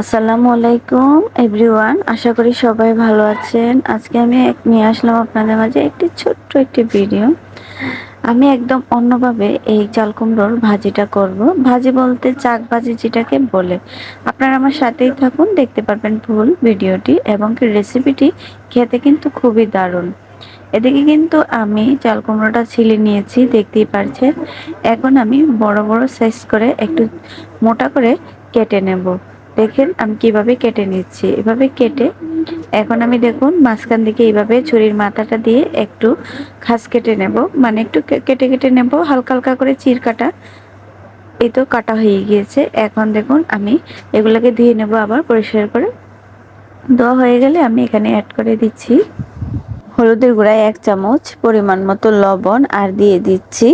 আসসালামু আলাইকুম, এভরিওয়ান, আশা করি সবাই ভালো আছেন। আজকে আমি এক নিয়ে আসলাম আপনাদের মাঝে একটি ছোট্ট একটি ভিডিও। আমি একদম অন্যভাবে এই চাল কুমড়োর ভাজিটা করব। ভাজি বলতে চাক ভাজি যেটাকে বলে। আপনারা আমার সাথেই থাকুন, দেখতে পারবেন ফুল ভিডিওটি এবং রেসিপিটি খেতে কিন্তু খুবই দারুণ। এদিকে কিন্তু আমি চাল কুমড়োটা ছিলে নিয়েছি, দেখতেই পারছেন। এখন আমি বড় বড় সাইজ করে একটু মোটা করে কেটে নেব। দেখেন আমি কীভাবে কেটে নিচ্ছি। এভাবে কেটে এখন আমি দেখুন মাঝখান দিকে এইভাবে ছুরির মাথাটা দিয়ে একটু খাস কেটে নেব। মানে একটু কেটে কেটে নেব। হালকা হালকা করে চির কাটা। এই তো কাটা হয়ে গিয়েছে। এখন দেখুন আমি এগুলোকে ধুয়ে নেব আবার পরিষ্কার করে। ধোয়া হয়ে গেলে আমি এখানে অ্যাড করে দিচ্ছি হলুদের গুঁড়ায় এক চামচ পরিমাণ মতো লবণ আর দিয়ে দিচ্ছি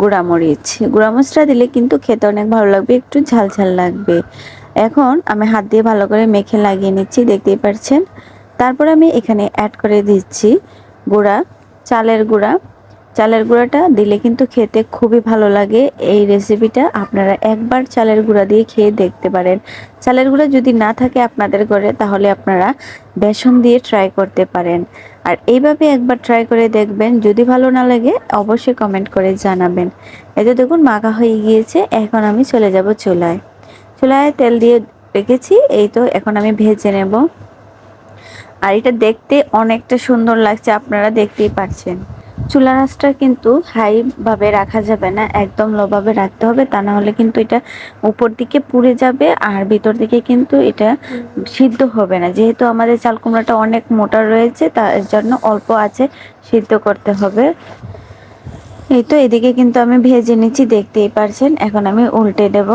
গুঁড়ামরিচ। গুঁড়ামরিচটা দিলে কিন্তু খেতে অনেক ভালো লাগবে, একটু ঝাল ঝাল লাগবে। এখন আমি হাত দিয়ে ভালো করে মেখে লাগিয়ে নিচ্ছি, দেখতেই পাচ্ছেন তারপর আমি এখানে অ্যাড করে দিচ্ছি গুঁড়া, চালের গুঁড়া। চালের গুঁড়াটা দিলে কিন্তু খেতে খুবই ভালো লাগে। এই রেসিপিটা আপনারা একবার চালের গুঁড়া দিয়ে খেয়ে দেখতে পারেন। চালের গুঁড়া যদি না থাকে আপনাদের ঘরে, তাহলে আপনারা বেসন দিয়ে ট্রাই করতে পারেন। আর এইভাবে একবার ট্রাই করে দেখবেন, যদি ভালো না লাগে, অবশ্যই কমেন্ট করে জানাবেন। এতে দেখুন, মাখা হয়ে গিয়েছে, এখন আমি চলে যাব চুলায়। চুলায় তেল দিয়ে রেখেছি, এই তো এখন আমি ভেজে নেব। আর এটা দেখতে অনেকটা সুন্দর লাগছে, আপনারা দেখতেই পাচ্ছেন। চুলা রাসটা কিন্তু হাইভাবে রাখা যাবে না, একদম লোভাবে রাখতে হবে, তা না হলে কিন্তু এটা উপর দিকে পুড়ে যাবে, আর ভিতর দিকে কিন্তু এটা সিদ্ধ হবে না। যেহেতু আমাদের চাল কুমড়াটা অনেক মোটা রয়েছে, তার জন্য অল্প আছে, সিদ্ধ করতে হবে। এই তো এদিকে কিন্তু আমি ভেজে নিচ্ছি, দেখতেই পারছেন, এখন আমি উল্টে দেব।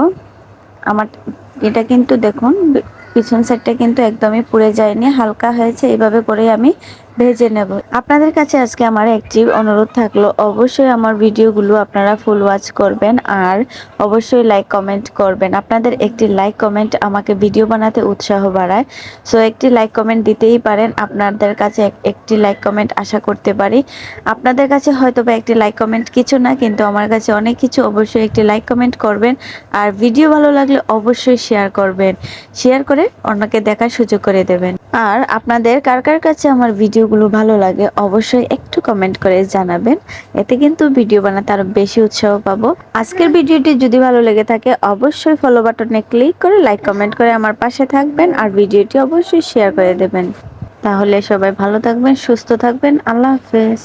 আমার এটা কিন্তু দেখুন, পিছন সাইডটা কিন্তু একদমই পুড়ে যায়নি, হালকা হয়েছে। এইভাবে করে আমি ভেজে নেব। আপনাদের কাছে আজকে আমার একটি অনুরোধ থাকল, অবশ্যই আমার ভিডিওগুলো আপনারা ফুল ওয়াচ করবেন আর অবশ্যই লাইক কমেন্ট করবেন। আপনাদের একটি লাইক কমেন্ট আমাকে ভিডিও বানাতে উৎসাহ বাড়ায়। সো একটি লাইক কমেন্ট দিতেই পারেন। আপনাদের কাছে একটি লাইক কমেন্ট আশা করতে পারি। আপনাদের কাছে হয়তো বা একটি লাইক কমেন্ট কিছু না, কিন্তু আমার কাছে অনেক কিছু অবশ্যই একটি লাইক কমেন্ট করবেন। আর ভিডিও ভালো লাগলে অবশ্যই শেয়ার করবেন। শেয়ার করে অন্যকে দেখার সুযোগ করে দেবেন। আর আপনাদের কার কার কাছে আমার ভিডিওগুলো ভালো লাগে অবশ্যই একটু কমেন্ট করে জানাবেন। এতে কিন্তু ভিডিও বানাতে আরও বেশি উৎসাহ পাবো। আজকের ভিডিওটি যদি ভালো লেগে থাকে, অবশ্যই ফলো বাটনে ক্লিক করে লাইক কমেন্ট করে আমার পাশে থাকবেন আর ভিডিওটি অবশ্যই শেয়ার করে দেবেন। তাহলে সবাই ভালো থাকবেন, সুস্থ থাকবেন। আল্লাহ হাফেজ।